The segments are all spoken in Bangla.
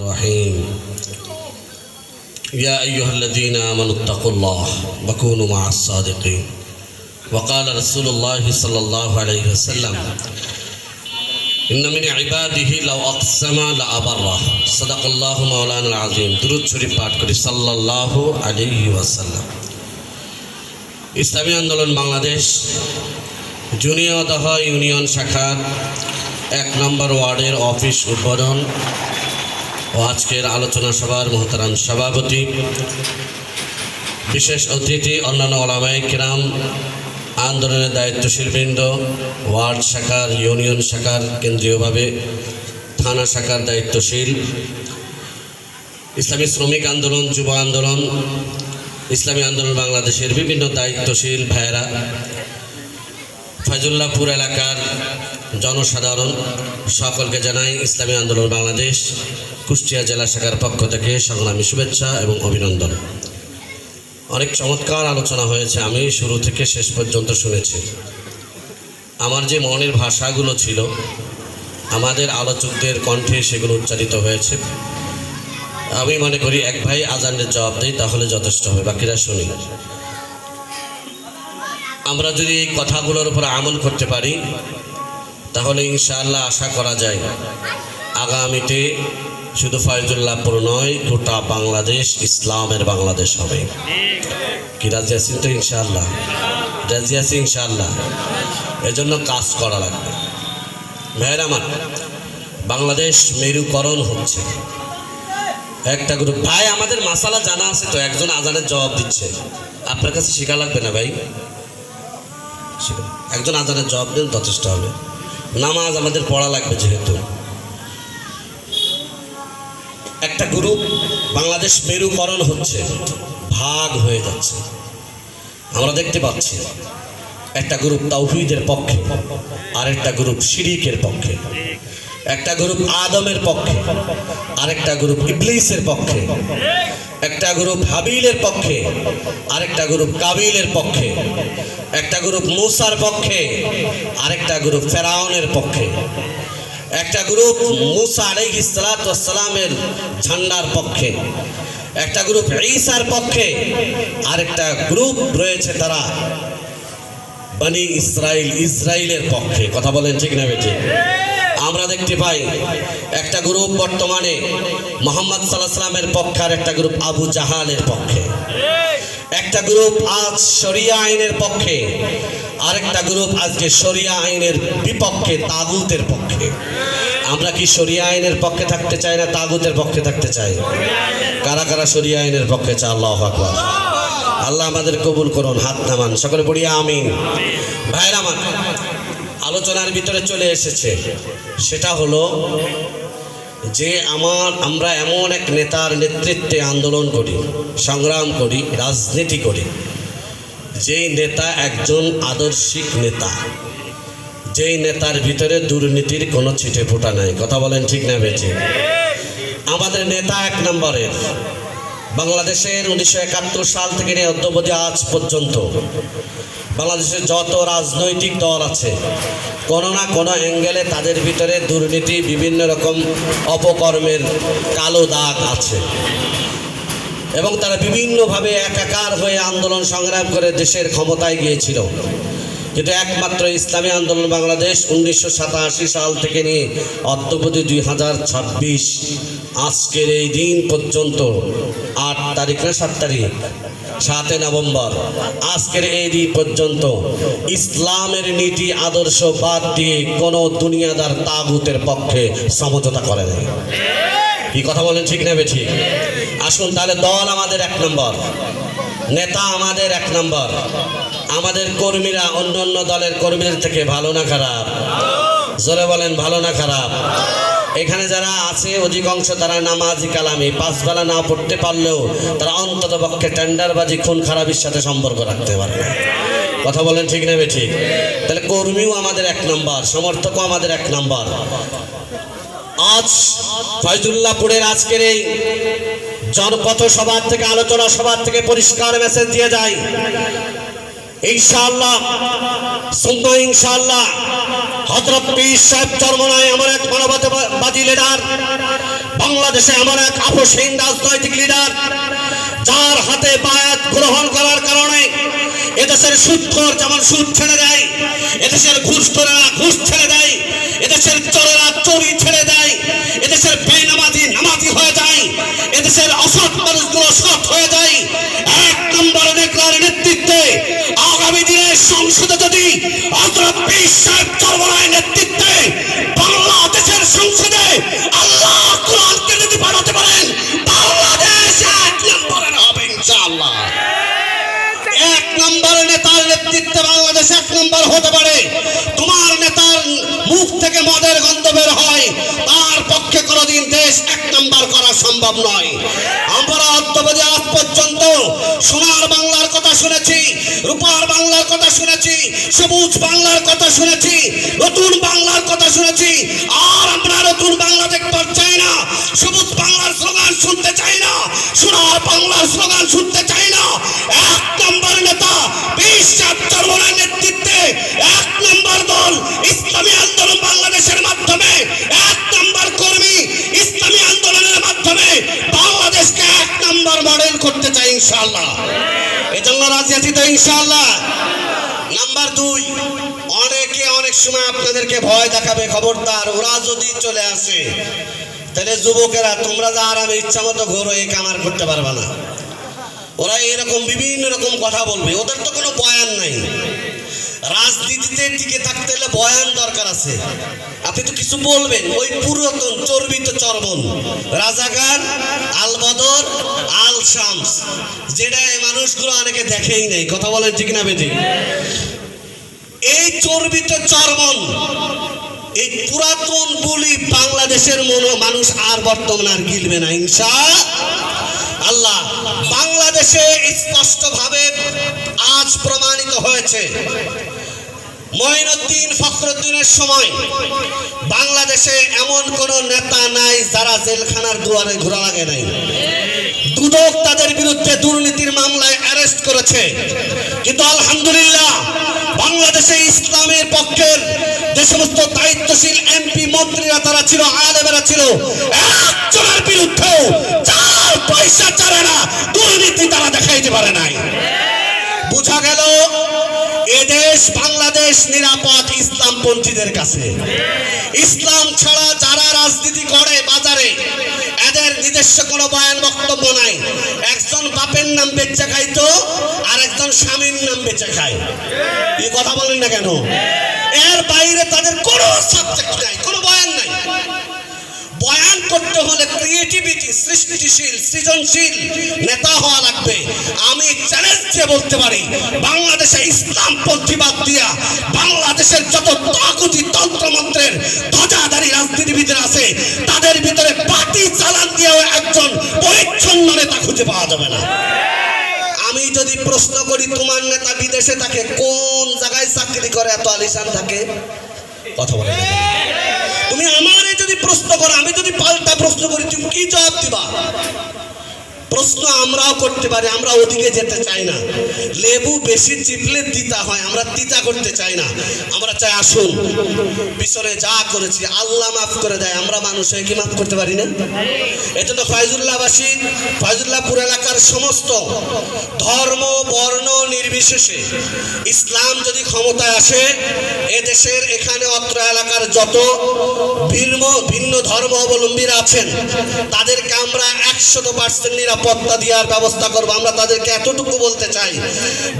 الرحيم يا أيها الذين آمنوا اتقوا الله وكونوا مع الصادقين وقال رسول الله صلى الله عليه وسلم إن من عباده لو أقسم لأبره صدق الله مولانا العظيم درود শরীফ পাঠ করি সাল্লাল্লাহু আলাইহি ওয়াসাল্লাম ইসলামী আন্দোলন বাংলাদেশ জুনিয়র দহ ইউনিয়ন শাখার এক নম্বর ওয়ার্ডের অফিস উদ্বোধন ও আজকের আলোচনা সভার মহতারাম সভাপতি, বিশেষ অতিথি, অন্যান্য ওলামাই কিরাম, আন্দোলনের দায়িত্বশীল বৃন্দ ওয়ার্ড শাখার, ইউনিয়ন শাখার, কেন্দ্রীয়ভাবে থানা শাখার দায়িত্বশীল, ইসলামী শ্রমিক আন্দোলন, যুব আন্দোলন, ইসলামী আন্দোলন বাংলাদেশের বিভিন্ন দায়িত্বশীল ভাইয়েরা, ফয়জুল্লাহপুর এলাকার জনসাধারণ, সকলকে জানাই ইসলামী আন্দোলন বাংলাদেশ। কুষ্টিয়া জেলা শাখার পক্ষ থেকে সংগ্রামী শুভেচ্ছা এবং অভিনন্দন। অনেক চমৎকার আলোচনা হয়েছে, আমি শুরু থেকে শেষ পর্যন্ত শুনেছি। আমার যে মনের ভাষাগুলো ছিল, আমাদের আলোচকদের কণ্ঠে সেগুলো উচ্চারিত হয়েছে। আমি মনে করি, এক ভাই আজানের জবাব দেয় তাহলে যথেষ্ট হবে, বাকিরা শুনি। আমরা যদি এই কথাগুলোর উপর আমল করতে পারি, তাহলে ইনশাআল্লাহ আশা করা যায়, আগামীতে শুধু ফয়জুল্লাহপুর নয়, গোটা বাংলাদেশ, ইসলামের বাংলাদেশ হবে। কি রাজি আছেন তো ইনশাআল্লাহ। রাজি আছি ইনশাআল্লাহ। এজন্য কাজ করা লাগবে। ভাইয়ের আমার, বাংলাদেশ মেরুকরণ হচ্ছে। একটা গ্রুপ ভাই, আমাদের মাসালা জানা আছে তো, একজন আজানের জবাব দিচ্ছে। আপনার কাছে শেখা লাগবে না, ভাই? একজন আজানের জবাব দেন যথেষ্ট হবে। নামাজ আমাদের পড়া লাগবে যেহেতু। একটা গ্রুপ বাংলাদেশ মেরুকরণ হচ্ছে, ভাগ হয়ে যাচ্ছে। আমরা দেখতে পাচ্ছি, একটা গ্রুপ তাওহিদের পক্ষে, আরেকটা গ্রুপ শিরিকের পক্ষে, একটা গ্রুপ আদমের পক্ষে, আরেকটা গ্রুপ ইবলিসের পক্ষে, একটা গ্রুপ হাবিলের পক্ষে, আরেকটা গ্রুপ কাবিলের পক্ষে, একটা গ্রুপ মুসার পক্ষে, আরেকটা গ্রুপ ফেরাউনের পক্ষে। একটা গ্রুপ মুসা আলাইহ ইসালাতামের ঝান্ডার পক্ষে, একটা গ্রুপ ঈসার পক্ষে, আরেকটা গ্রুপ রয়েছে তারা বানি ইসরাইল ইসরায়েলের পক্ষে। কথা বলেন ঠিক না বেঠিক? আমরা দেখতে পাই একটা গ্রুপ বর্তমানে মোহাম্মদ সাল্লাহ সাল্লামের পক্ষে আর একটা গ্রুপ আবু জাহালের পক্ষে। একটা গ্রুপ আজ শরিয়া আইনের পক্ষে, আরেকটা গ্রুপ আজকে শরিয়া আইনের বিপক্ষে, তাগুতের পক্ষে। আমরা কি শরিয়া আইনের পক্ষে থাকতে চাই না তাগুতের পক্ষে থাকতে চাই? কারা কারা শরিয়া আইনের পক্ষে চাই আল্লাহ আল্লাহ আমাদের কবুল করুন, হাত নামান। সকলে পড়িয়া আমিন। ভাইরা আমার আলোচনার ভিতরে চলে এসেছে। সেটা হলো যে আমার, আমরা এমন এক নেতার নেতৃত্বে আন্দোলন করি, সংগ্রাম করি, রাজনীতি করি, যেই নেতা একজন আদর্শিক নেতা, যেই নেতার ভিতরে দুর্নীতির কোনো ছিটে ফোটা নাই। কথা বলেন ঠিক না বেঠে আমাদের নেতা এক নম্বরের। বাংলাদেশের উনিশশো একাত্তর সাল থেকে নিয়ে অদ্যবধি আজ পর্যন্ত বাংলাদেশের যত রাজনৈতিক দল আছে, কোনো না কোনো অ্যাঙ্গেলে তাদের ভিতরে দুর্নীতি, বিভিন্ন রকম অপকর্মের কালো দাগ আছে। এবং তারা বিভিন্নভাবে একাকার হয়ে আন্দোলন সংগ্রাম করে দেশের ক্ষমতায় গিয়েছিল। কিন্তু একমাত্র ইসলামী আন্দোলন বাংলাদেশ উনিশশো সাতাশি সাল থেকে নিয়ে অদ্যবধি দুই আজকের এই দিন পর্যন্ত আট তারিখ না সাত তারিখ, সাতই নভেম্বর, আজকের এই দিন পর্যন্ত ইসলামের নীতি, আদর্শ, বাদ দিয়ে কোনো দুনিয়াদার তাগুতের পক্ষে সমঝোতা করে নাই। কি কথা বলেন ঠিক নেবে ঠিক? আসুন তাহলে দল আমাদের এক নম্বর। নেতা আমাদের এক নম্বর। আমাদের কর্মীরা অন্য অন্য দলের কর্মীদের থেকে ভালো না খারাপ? জোরে বলেন, ভালো না খারাপ? এখানে যারা আছে, অধিকাংশ তারা নামাজি কালামি। পাঁচ বেলা না পড়তে পারলেও তারা অন্তত পক্ষে টেন্ডারবাজি, খুন খারাপির সাথে সম্পর্ক রাখতে পারে কথা বলেন ঠিক নেবে ঠিক তাহলে কর্মীও আমাদের এক নম্বর, সমর্থকও আমাদের এক নম্বর। আজ ফয়জুল্লাহপুরের আজকের এই জনপথ সভার থেকে, আলোচনা সভার থেকে পরিষ্কার মেসেজ দিয়ে যায়। ইনশাআল্লাহ, সুন্দর ইনশাআল্লাহ। হজরত পীর সাহেব চরমনায় আমার এক মানবতাবাদী লিডার বাংলাদেশে এমন এক আপসহীন রাজনৈতিক লিডার যার হাতে বায়াত গ্রহণ করার কারণে এদেশের সুদখোর যেমন সুদ ছেড়ে দেয়, এদেশের ঘুষখোরেরা ঘুষ ছেড়ে দেয় হযরত পীর সাহেব নেতৃত্বে বাংলাদেশের সংসদে আল্লাহ কোরআনকে যদি পাঠাতে পারেন, বাংলাদেশ এক নম্বরের হবে ইনশাআল্লাহ। এক নম্বর নেতার নেতৃত্বে বাংলাদেশ এক নম্বর হতে পারে। তোমার নেতার মুখ থেকে মদের গন্ধ বের হয়, তার পক্ষে কোনোদিন দেশ এক নম্বর করা সম্ভব নয়। আমরা অদ্যবধি আজ পর্যন্ত সোনার বাংলার কথা শুনেছি, রূপার বাংলার কথা শুনেছি, সবুজ বাংলার কথা শুনেছি, নতুন বাংলার কথা শুনেছি, আর আমরা নতুন বাংলা দেখতে চাই না, সবুজ বাংলার স্লোগান শুনতে চাই না, সোনার বাংলার স্লোগান শুনতে চাই না। এক নম্বর নেতা বিশ্বাস চর্মনের নেতৃত্বে, এক নম্বর দল ইসলামী আন্দোলন বাংলাদেশের মাধ্যমে, এক নম্বর কর্মী ইসলামী আন্দোলনের মাধ্যমে বাংলাদেশকে এক নম্বর মডেল করতে চাই ইনশাল্লাহ এজন্য রাজি আছি তো ইনশাআল্লাহ। নাম্বার দুই, অনেকে অনেক সময় আপনাদেরকে ভয় দেখাবে খবরদার, ওরা যদি চলে আসে, তাহলে যুবকেরা, তোমরা যা আরামে ইচ্ছা মতো ঘোরো এই কামার করতে পারবে না। ওরা এরকম বিভিন্ন রকম কথা বলবে, ওদের তো কোনো বয়ান নাই। রাজনীতিতে টিকে থাকতে হলে বয়ান দরকার আছে। আপনি তো কিছু বলবেন, ওই পুরাতন চর্বিত চর্বণ। রাজাগার আল বদর আল শামস যেটা এই মানুষগুলো অনেকে দেখেই নেই। কথা বলেন ঠিক না বেঠিক? এই চর্বিত চর্বণ, এই পুরাতন বলি বাংলাদেশের মনো মানুষ আর বর্তমানে আর গিলবে না। ইনশা আল্লাহ বাংলাদেশে স্পষ্টভাবে আজ প্রমাণিত হয়েছে। মঈনুদ্দিন ফখরুদ্দিনের সময় বাংলাদেশে এমন কোন নেতা নাই যারা জেলখানার দুয়ারে ঘোরা লাগে নাই। দুদক তাদের বিরুদ্ধে দুর্নীতির মামলায় অ্যারেস্ট করেছে। কিন্তু আলহামদুলিল্লাহ বাংলাদেশে ইসলামের পক্ষের যে সমস্ত দায়িত্বশীল এমপি, মন্ত্রীরা তারা ছিল, আলেমেরা ছিল, একজনের বিরুদ্ধেও চার পয়সা চারে না। দুর্নীতি তারা দেখাইতে পারে নাই। বোঝা গেল এদেশ বাংলাদেশ নিরাপদ ইসলামপন্থীদের কাছে। ইসলাম ছাড়া যারা রাজনীতি করে বাজারে, এদের নিজস্ব কোনো বয়ান বক্তব্য নাই। একজন বাপের নাম বেচে খাইতো, আর একজন স্বামীর নাম বেচে খায়। এই কথা বলেন না কেন? এর বাইরে তাদের কোনো সাবজেক্ট নাই, কোনো করতে হলে ক্রিয়েটিভিটি সৃষ্টিশীল, সৃজনশীল নেতা হওয়া লাগবে। আমি চ্যালেঞ্জ দিয়ে বলতে পারি, বাংলাদেশে ইসলাম পন্থীবাদ দিয়া বাংলাদেশের যত তাগুতি তন্ত্রমন্ত্রের ধ্বজাধারী রাজনীতিবিদের আছে, তাদের ভিতরে পার্টি চালান দিয়েও একজন পরিচ্ছন্ন নেতা খুঁজে পাওয়া যাবে না। আমি যদি প্রশ্ন করি, তোমার নেতা বিদেশে থাকে, কোন জায়গায় চাকরি করে, এত আলিশান থাকে? কথা বলে প্রশ্ন করো আমি যদি পাল্টা প্রশ্ন করি তুমি কি জবাব দিবা? প্রশ্ন আমরাও করতে পারি, আমরা ওদিকে যেতে চাই না। লেবু বেশি চিপলে তিতা হয়, আমরা তিতা করতে চাই না। আমরা চাই আসুন, পিছনে যা করেছি, আল্লাহ মাফ করে দেয়, আমরা মানুষ হয়ে কি মাফ করতে পারি না? এটা তো ফয়জুল্লাহবাসী, ফয়জুল্লাহপুর এলাকার সমস্ত ধর্ম, বর্ণ নির্বিশেষে ইসলাম যদি ক্ষমতায় আসে, এদেশের এখানে অত্র এলাকার যত ভিন্ন ভিন্ন ধর্ম অবলম্বীরা আছেন, তাদেরকে আমরা একশত পার্সেন্ট নিরাপত্তা দেওয়ার ব্যবস্থা করব। আমরা তাদেরকে এতটুকু বলতে চাই,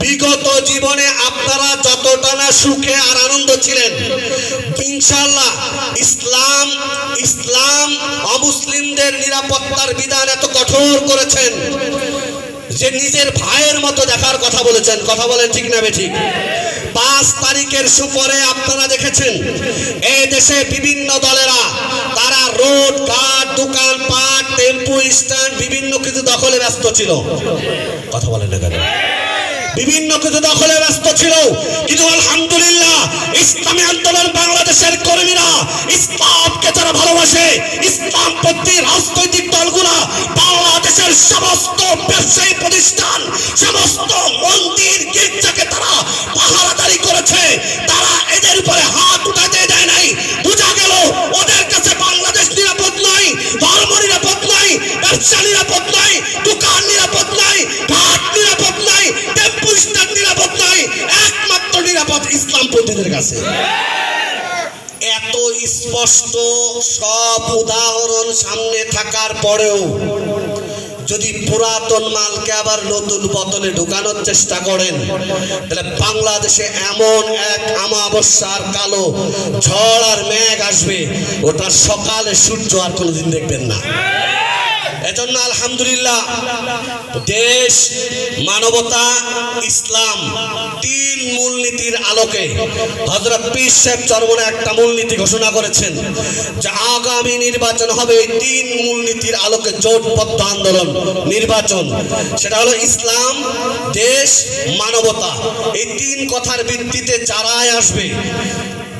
বিগত জীবনে আপনারা যতটা না সুখে আর আনন্দ ছিলেন ইনশাল্লাহ ইসলাম ইসলাম অমুসলিমদের নিরাপত্তার বিধান এত কঠোর করেছেন। যে নিজের ভাইয়ের মতো দেখার কথা বলেছেন। কথা বলেন ঠিক না ঠিক? পাঁচ তারিখের সুপরে আপনারা দেখেছেন, এই দেশে বিভিন্ন দলেরা, তারা রোড, ঘাট, দোকান, পাট, টেম্পু, স্ট্যান্ড, বিভিন্ন কিছু দখলে ব্যস্ত ছিল। কথা বলেন না বিভিন্ন কিছু দখলে ব্যস্ত ছিল। কিন্তু আলহামদুলিল্লাহ, ইসলামী আন্দোলন বাংলাদেশের কর্মীরা ইসলামকে যারা ভালোবাসে ইসলামপন্থীদের কাছে। এত স্পষ্ট সব উদাহরণ সামনে থাকার পরেও যদি পুরাতন মালকে আবার নতুন বোতলে ঢুকানোর চেষ্টা করেন, তাহলে বাংলাদেশে এমন এক আমাবস্যার কালো ঝড় আর মেঘ আসবে, ওটা সকালে সূর্য আর কোনোদিন দেখবেন না। এজন্য আলহামদুলিল্লাহ দেশ, মানবতা, ইসলাম তিন মূলনীতির আলোকে হজরত পীর সাহেব চরমনে একটা মূলনীতি ঘোষণা করেছেন যে আগামী নির্বাচন হবে তিন মূলনীতির আলোকে জোটবদ্ধ আন্দোলন, নির্বাচন। সেটা হলো ইসলাম, দেশ, মানবতা। এই তিন কথার ভিত্তিতে যারাই আসবে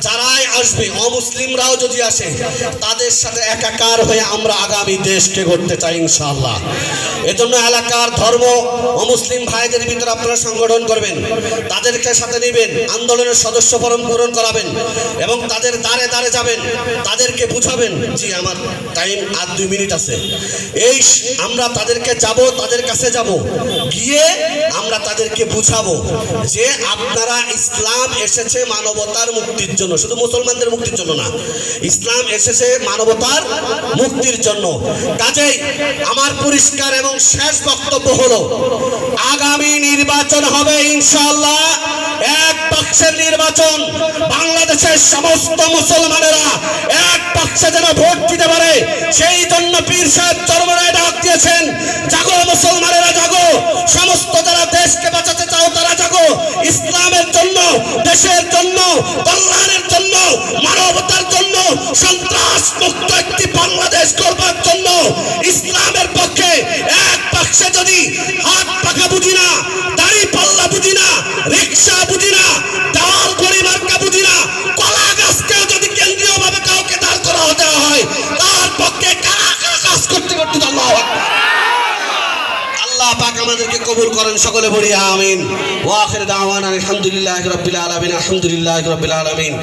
যারাই আসবে, অমুসলিমরাও যদি আসে, তাদের সাথে একাকার হয়ে আমরা আগামী দেশকে গড়তে চাই ইনশাআল্লাহ। এজন্য এলাকার ধর্ম, অমুসলিম ভাইদের ভিতরে আপনারা সংগঠন করবেন, তাদেরকে সাথে নেবেন, আন্দোলনের সদস্য ফরম পূরণ করাবেন এবং তাদের দ্বারে দ্বারে যাবেন, তাদেরকে বুঝাবেন, জি, আমার টাইম আর দুই মিনিট আছে। এই আমরা তাদেরকে যাব, তাদের কাছে যাব, গিয়ে আমরা তাদেরকে বুঝাবো যে আপনারা ইসলাম এসেছে মানবতার মুক্তির জন্য। শুধু মুসলমানদের মুক্তির জন্য না, ইসলাম এসেছে মানবতার মুক্তির জন্য। কাজেই আমার পরিষ্কার এবং শেষ বক্তব্য হলো, আগামী নির্বাচন হবে ইনশাল্লাহ এক পক্ষের নির্বাচন। বাংলাদেশের সমস্ত মুসলমানেরা এক পক্ষে যেন ভোট দিতে পারে, সেই জন্য পীর সাহেব চরমরায় ডাক দিয়েছেন, জাগো মুসলমানেরা জাগো, সমস্ত যারা দেশকে বাঁচাতে চাও তারা জাগো। ইসলামের জন্য, দেশের জন্য, কল্যাণের জন্য, মানবতার জন্য, সন্ত্রাস মুক্ত একটি বাংলাদেশ করবার জন্য ইসলামের পক্ষে এক পক্ষে যদি হাত পাখা বুঝি না, দাড়ি পাল্লা বুঝি না, রিক্সা বুঝি না, দেওয়াল ঘড়ি মার্কা বুঝি না, কলা গাছকেও যদি কেন্দ্রীয় ভাবে কাউকে দাঁড় করা হতে হয়, তার পক্ষে কারা কারা কাজ করতে করতে আল্লাহু। আল্লাহ পাক আমাদেরকে কবুল করেন, সকলে বলি আমিন। ওয়া আখির দাওয়ানা আলহামদুলিল্লাহি রাব্বিল আলামিন, আলহামদুলিল্লাহি রাব্বিল আলামিন।